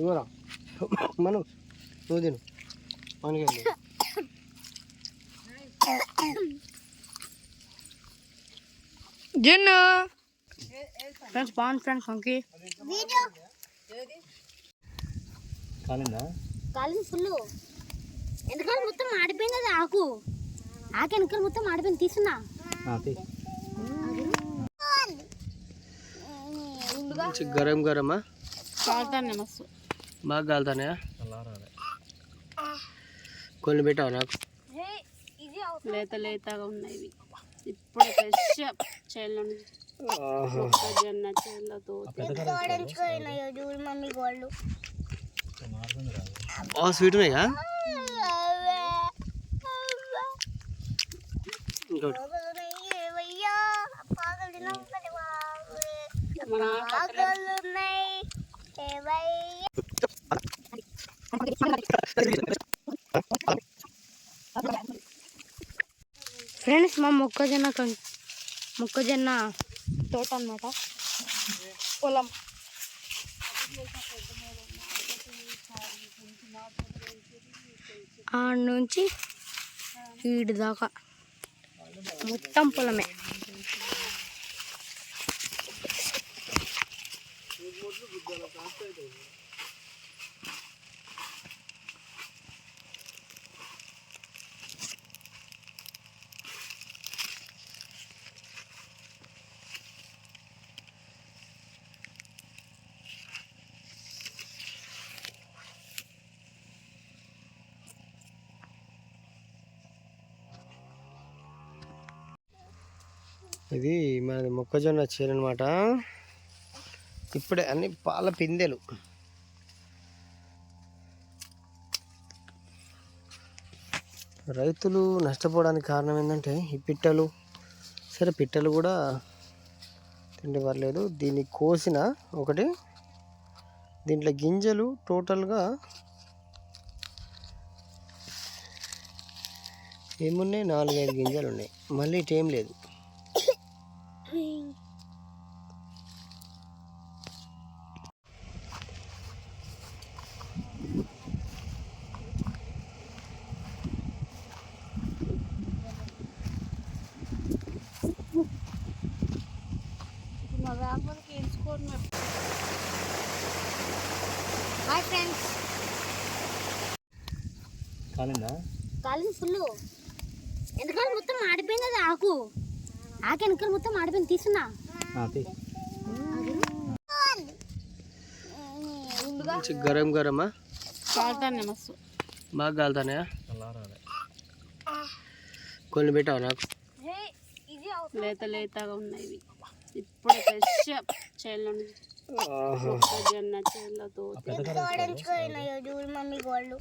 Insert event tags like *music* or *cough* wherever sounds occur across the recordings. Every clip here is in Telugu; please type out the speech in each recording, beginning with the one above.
ఇవ్వరా మనం నువ్వు తిను మనకి జున్ను. ఫ్రెండ్స్ బాగుంది ఫ్రెండ్స్ మనకి కాలిందా? కాలింది ఫుల్ ఎందుకంటే మొత్తం ఆడిపోయింది అది ఆకు. ఆకు వెనకాల మొత్తం ఆడిపోయింది. తీసున్నా గరం గరమా? కాలుతాను మస్తు. బాగా కాలుతానయా కొన్ని పెట్టావు నాకు? లేత లేతగా ఉన్నాయి ఇప్పుడు ఫ్రెష్ చేలో చేలతో ఆ స్వీట్ ఉన్నాయా? ఇంకోటి. మన ఫ్రెండ్స్ మా మొక్కజొన్న మొక్కజొన్న తోట అన్నమాట. పొలం. ఆడ నుంచి ఈడు దాకా. మొత్తం పొలమే. ఇది మనది మొక్కజొన్న చేను అనమాట ఇప్పుడే అన్ని పాల పిందెలు. రైతులు నష్టపోవడానికి కారణం ఏంటంటే ఈ పిట్టలు. సరే పిట్టలు కూడా తిండి పర్లేదు. దీన్ని కోసిన ఒకటి దీంట్లో గింజలు టోటల్గా ఏమున్నాయి? నాలుగైదు గింజలు ఉన్నాయి. మళ్ళీ ఇటు ఏం లేదు. హాయ్ ఫ్రెండ్స్ కాలిందా? కాలింది ఫుల్ ఎందుకంటే మొత్తం ఆడిపోయింది అది ఆకు? ఆకు వెనకాల మొత్తం ఆడిపోయింది తీసున్నా గరం గరమా? కాలుతాను మస్తు. బాగా కాలుతానయా కొన్ని పెట్టావు నాకు? లేత లేతగా ఉన్నాయి ఇప్పుడు ఫ్రెష్ చేలో. మొక్కజొన్న చేలతో చూడు మమ్మీ గోళ్ళు.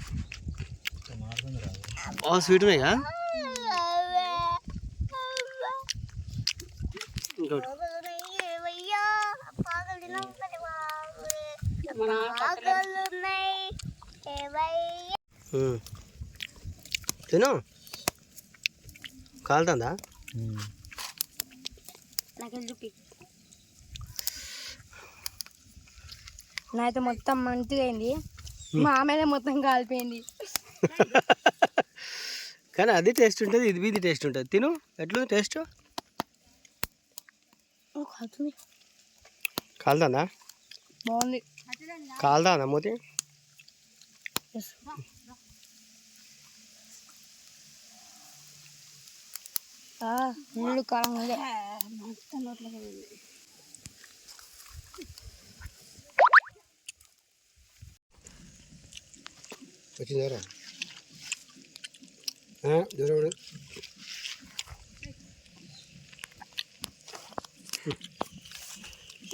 ఆ స్వీట్ ఉన్నాయా? ఉమ్. తిను. కాలుతుందా? నాకు చూపి నాతో మొత్తం మంచిగా అయింది మా ఆమెనే మొత్తం కాలిపోయింది. *laughs* కానీ అది టేస్ట్ ఉంటుంది ఇది ఇది టేస్ట్ ఉంటుంది. తిను. ఎట్లుంది టేస్ట్? కాలుతుంది కాలుతుందా బాగుంది కాలుతుందా మూతి నీళ్ళు కాలం ఉంది వచ్చిందారా దూరం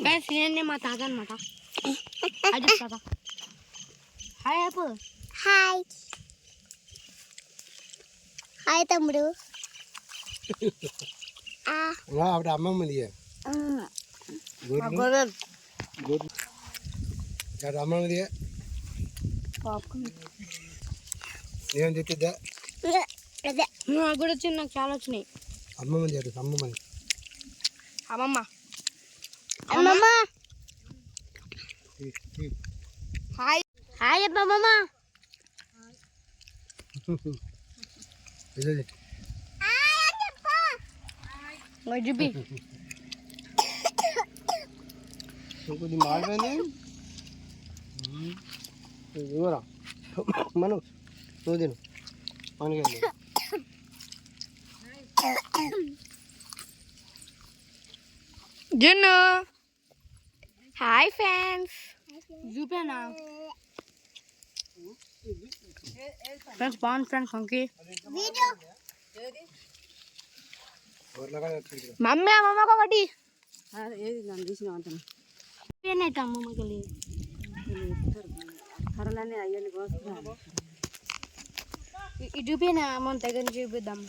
ఫ్రెండ్స్ నేనే మా తాత అనమాట అది తాత హాయ్ అప్పు హాయ్ హాయ్ తమ్ముడు అప్పుడు అమ్మమ్మది గూర్లు అప్పుడు అమ్మమ్మది ఏం తెచ్చిద్దా అదే నాకు కూడా వచ్చింది నాకు చాలా వచ్చినాయి అమ్మమ్మది అటు అమ్మమ్మది అమ్మమ్మ అమ్మమ్మ హాయ్. హాయ్ చెప్పమ్మా చూపి కొద్ది మాడిపోయింది ఇవ్వరా మనం నువ్వు తిను. మనకి హాయ్ ఫ్రెండ్స్ చూపానా ఫ్రెండ్స్ బాగుంది ఫ్రెండ్స్ అంకి మమ్మీ అమ్మమ్మకి ఒకటి. ఏది నన్ను తీసిన ఏనైతే అమ్మమ్మకి వెళ్ళి కర్రలన్నీ అయ్యండి కోస్తున్నారు ఇటు చూపిన అమ్మని దగ్గర చూపిద్దాం.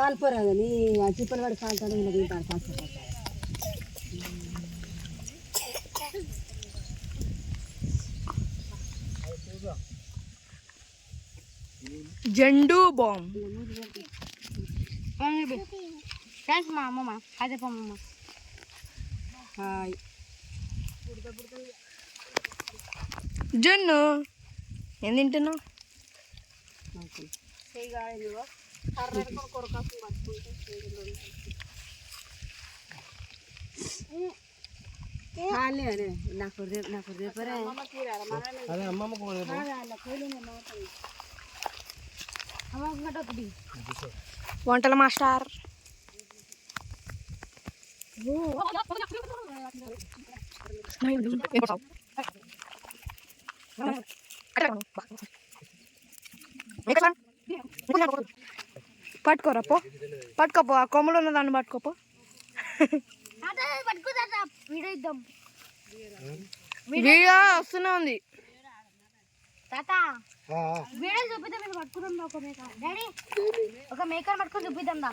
కాలిపోరాదని ఆ చిప్పలు పడి కాలుతాను ఇలా తింటారు కాల్చిపోతారు జండు బాంబ్. ఫ్రెండ్స్ మా అమ్మమ్మ. అదే అమ్మమ్మ. హాయ్. జున్ను ఏం తింటున్నావు? నాకు నాకు రేపరే అదే అమ్మమ్మ కూడా వంటల మాస్టర్ పట్టుకోరా పో. పట్టుకోపో ఆ కొమ్మలు ఉన్న దాన్ని పట్టుకోపో. వీడియో వస్తూనే ఉంది. వీడియో చూపిద్దాం మీరు పట్టుకుందాం ఒక మేకర్ డాడీ ఒక మేకర్ పట్టుకొని చూపిద్దాం దా